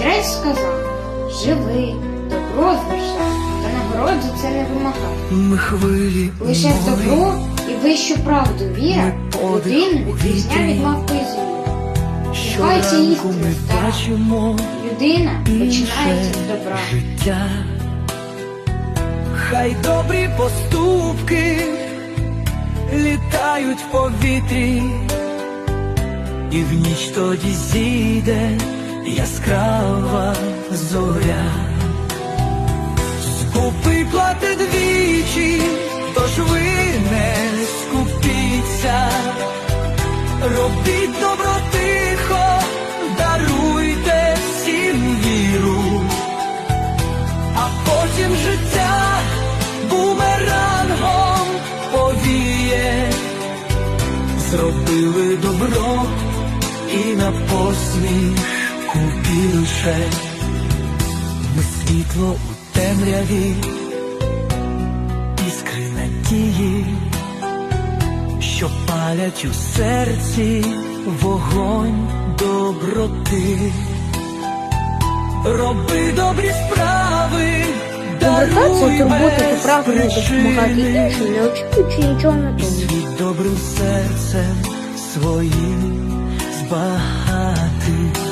Мудрець сказав, живи, добро звершай, та нагород за це не вимагай. Ми хвилі Лише в добро і вищу правду віра людину відрізня від мавки звірі. Нехай ця істина стара. Людина починається з добра. життя. Хай добрі поступки літають в повітрі, і в ніч тоді зійде яскрава зоря. Скупий платить двічі, тож ви не скупіться. Робіть добро тихо, даруйте всім віру, а потім життя бумерангом повіє. Зробили добро і на посмішку більше. Ми світло у темряві, іскри надії що палять у серці вогонь доброти. Роби добрі справи, даруй без причини. іншим, не очікуючи нічого на тому. Світ добрим серцем своїм збагати.